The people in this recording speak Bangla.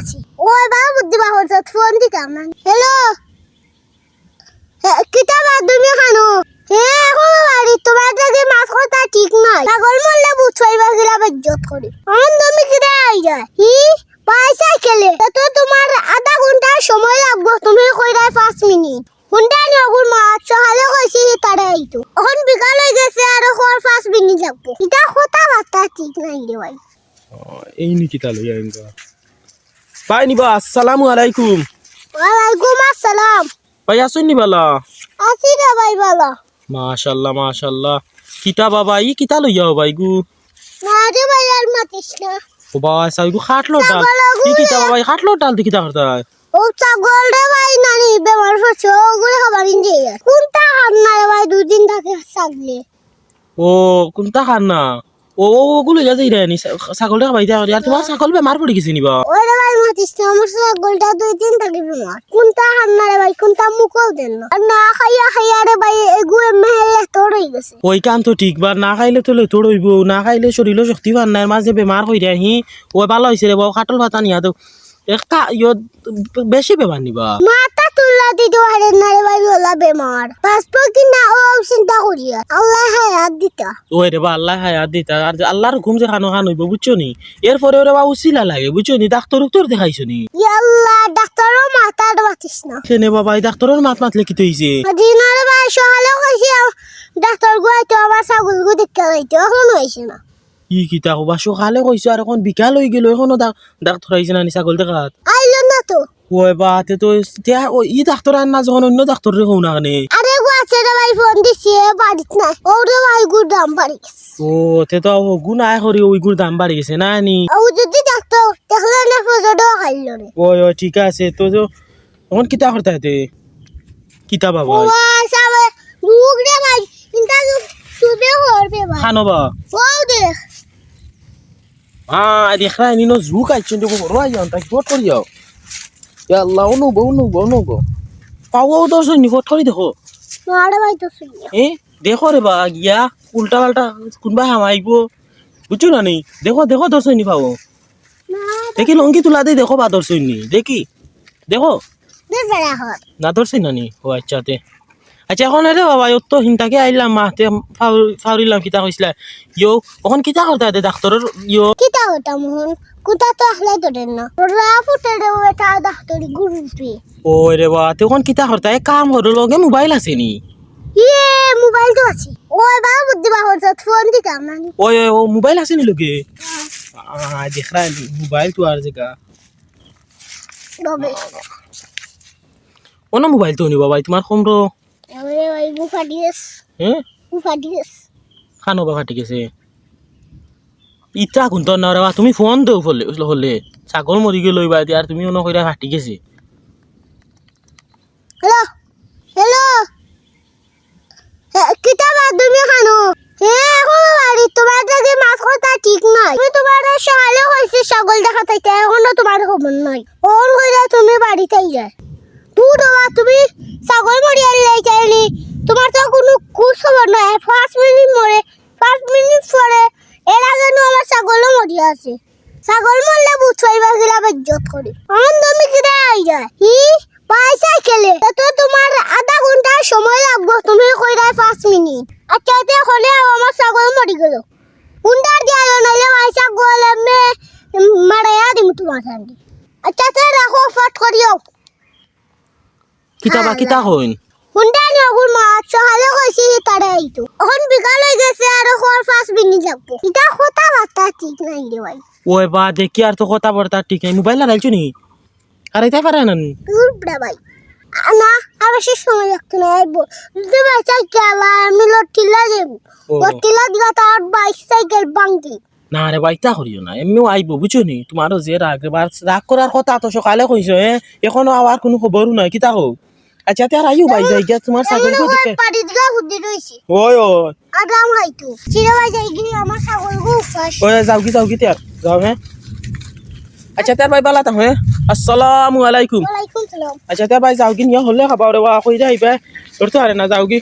আছি। ওই বাবা বুদ্ধি বাহর সাথ ফোন দিতাম না হ্যালো কিতাব তুমি খানো? হ্যাঁ মাছ কথা ঠিক নয়। ছাগল মরলে বুঝ তুমি কিটা আই যায়? হি, পয়সা আধা ঘণ্টা সময় লাগবে, তুমি কইরাই পাঁচ মিনিট। ঘণ্টা নগুর মাছ সকালে কইছি তারে আইতো। এখন বিকাল হয়ে গেছে পাঁচ মিনিট লাগবো। এটা কথা বার্তা ঠিক নাই রে এই নি কিতা লইয়া ভাই নিবা আসসালামু আলাইকুম। ওয়ালাইকুম আসসালাম। ভাই আসুন নি বালা। আছি রে ভাই ভালো। মাশাল্লাহ মাশাল্লাহ। কিতা বাবা ই কিতা লইয়া ভাই গু? না রে ভাই আর মাতিস না। ও বাবা সাই গু খাটলো ডাল। কি কিতা বাবা খাটলো ডাল দি কিতা করতা ও ছাগল রে ভাই নানি বেমার হচ্ছে ওগুলো খাবার ইঞ্জে কোনটা হার না রে ভাই দুদিন থাকে ছাগলে। ও কোনটা খান না? ও ওগুলো যাতে যাই নি ছাগল খাবাই যা আর তোমার ছাগল বেমার পড়ে গেছে নিবা। ওরে ভাই মাতিস না আমার ছাগলটা দুই দিন থাকি বেমার। কোনটা হান্নারে না ভাই কোনটা মুখও দেন না। আর না খাইয়া খাইয়া রে ভাই এগুয়ে মেহেলে তোড়ই গেছে। ওই কাম তো ঠিক বার না খাইলে তো তোর হইব। না খাইলে শরীরও শক্তি পান নাই মাঝে বেমার হই রে হি ও ভালো হইছে রে বাবা কাটল ভাতা নিয়া তো একটা ইয়ত বেশি বেমার নিবা। মাথা তুল্লা দিতে পারে না রে ভাই ওলা বেমার। পাসপোর্ট কিনা ও চিন্তা করিয়া। আল্লাহ হায়াত দিতা। ওই রে বা আল্লাহ হায়াত দিতা। আর আল্লাহর ঘুম যে খানো খান হইব বুঝছ নি? এরপরে ওরে বা উচিলা লাগে বুঝছ নি? ডাক্তার উত্তর দেখাইছো নি? ইয়াল্লাহ ডাক্তারও মাথার মাতিস না। সেনে বাবা এই ডাক্তারের মাত মাতলে কি তৈছে দিনের ভাই সকালে কইছি ডাক্তার গুয়াইতো আমার ছাগল গু দেখতে যাইতো এখন হয়েছে না। ই কিতা কবা? সকালে কইছো আর এখন বিকাল হয়ে গেল এখনও ডাক্তার আইছে না নি ছাগল দেখাত? আইলো না তো। ওই বা তে তো ই ডাক্তার আন না যখন অন্য ডাক্তার রে না কানে আরে গুয়াছে রে ভাই ফোন দিছে বাড়িত নাই। ওরে ভাই গুর দাম বাড়ি গেছে। ও তে তো গুণ আয় করি ওইগুর দাম বাড়ি গেছে না নি? ও যদি ডাক্তার দেখলে না ফজরও খাইলো রে ওই ওই ঠিক আছে তো তো এখন কিতা করতে তে? কিতা বাবা ও সাবে রুগ রে ভাই ইনটা সুবে হরবে ভাই। খানো বা ও দেখ Ah, di kira ini no zuka cinde ko ro ayo ta ko tori yo. Ya Allah ono bo ono bo ono bo. পাওয়া তো শুনি ফট করে দেখো না রে ভাই তো শুনি এ দেখো রে বা গিয়া উল্টা পাল্টা কোনবা হামাইব বুঝছ না নি দেখো দেখো দর্শনী পাবো দেখি লঙ্কি তুলা দিয়ে দেখো বা দর্শনী দেখি দেখো দে না দর্শনী নি ও আচ্ছা তে আচ্ছা এখন রে বাবা অত হিনতাকে আইলাম মাহতে ফাউরিলাম কিতা কইছিলা ইয়ো এখন কিতা করতে দে ডাক্তারের ইয়ো। কিতা হতা মোহন? কুতা তো আসলে তোদের না? ওরা ফুটে রে এটা ডাক্তারি গুরুপি ওই রে বা তখন কিতা করতে এক কাম করো লগে মোবাইল আছে নি? ইয়ে মোবাইল তো আছে। ওই বাবা বুদ্ধি বাহর সাথ ফোন দিতাম না ওই ওই, ও মোবাইল আছে নি লোকে আহ দেখ রা মোবাইল তো আর জায়গা রবে কোন মোবাইল তো নি বাবা তোমার কম খানো ইটা কোন তুমি ফোন দেও হলে হলে ছাগল মরি গেল বা আর তুমি অন্য কইরা ফাটি গেছে হ্যালো হ্যালো তুমি খানো হ্যাঁ এখন বাড়ি তোমার থেকে মাছ কথা ঠিক নয় তুমি তোমার সকালে হয়েছে ছাগল দেখা থাকতে এখনও তোমার খবর নয় ওর কইরা তুমি বাড়িতে যায় দূর হওয়া, তুমি ছাগল মরি আনলে চাইনি তোমার তো কোনো কুছ খবর নয় পাঁচ মিনিট মরে পাঁচ মিনিট পরে এর আগে আমার ছাগলও মরি আছে। ছাগল মরলে বুঝ পাইবা গেলা বেজ্জত করি এখন তুমি কিরা আই যায়? হি? পয়সা খেলে তো তোমার আধা ঘণ্টা সময় লাগবে, তুমি কইরাই পাঁচ মিনিট। আচ্ছা এতিয়া হলে আমার ছাগল মরি গেল। উন্ডার দিয়া নাইলে ভাই ছাগল আমি মারাইয়া দিম তোমার সামনে আচ্ছা রাখো ফট করিও কিতা বা কিতা হইন হুন্ডা নগুর মাছ সকালে কইছি তারে আইতো এখন বিকাল হয়ে গেছে আর খোয়ার পাঁচ মিনিট লাগবো এটা কথা বার্তা ঠিক নাই রে ভাই। ওই বা দেখি আর তো কথা বলতা ঠিক নাই। মোবাইল লাগাইছো নি? আর এটা পারে না নি? দূর বড় ভাই না আর বেশি সময় লাগতো না যদি আমি লটিলা যাব। লটিলা দিলা তার বাইক সাইকেল বাঙ্গি না রে ভাই তা করিও না। এমনিও আইব বুঝছ নি? তোমারও যে রাগ রাগ করার কথা তো সকালে কইছো হ্যাঁ এখনও আবার কোনো খবরও নাই কিতা কও? আচ্ছা তে আর আইও ভাই যাই গিয়া তোমার ছাগল গো দেখে। পাড়ি দিলা হুদি রইছি। ওই ওই। আরাম হাইতো চিরা ভাই যাই গিয়া আমার ছাগল গো উপাস। ওই যাও কি যাও কি তে যাও হ্যাঁ। আচ্ছা তার ভাই বালা তা হ্যাঁ। আসসালামু আলাইকুম। ওয়ালাইকুম সালাম। আচ্ছা তার ভাই যাও কি নিয়া হলে খাবার রে ওয়া কই যাইবে তোর তো আরে না যাও কি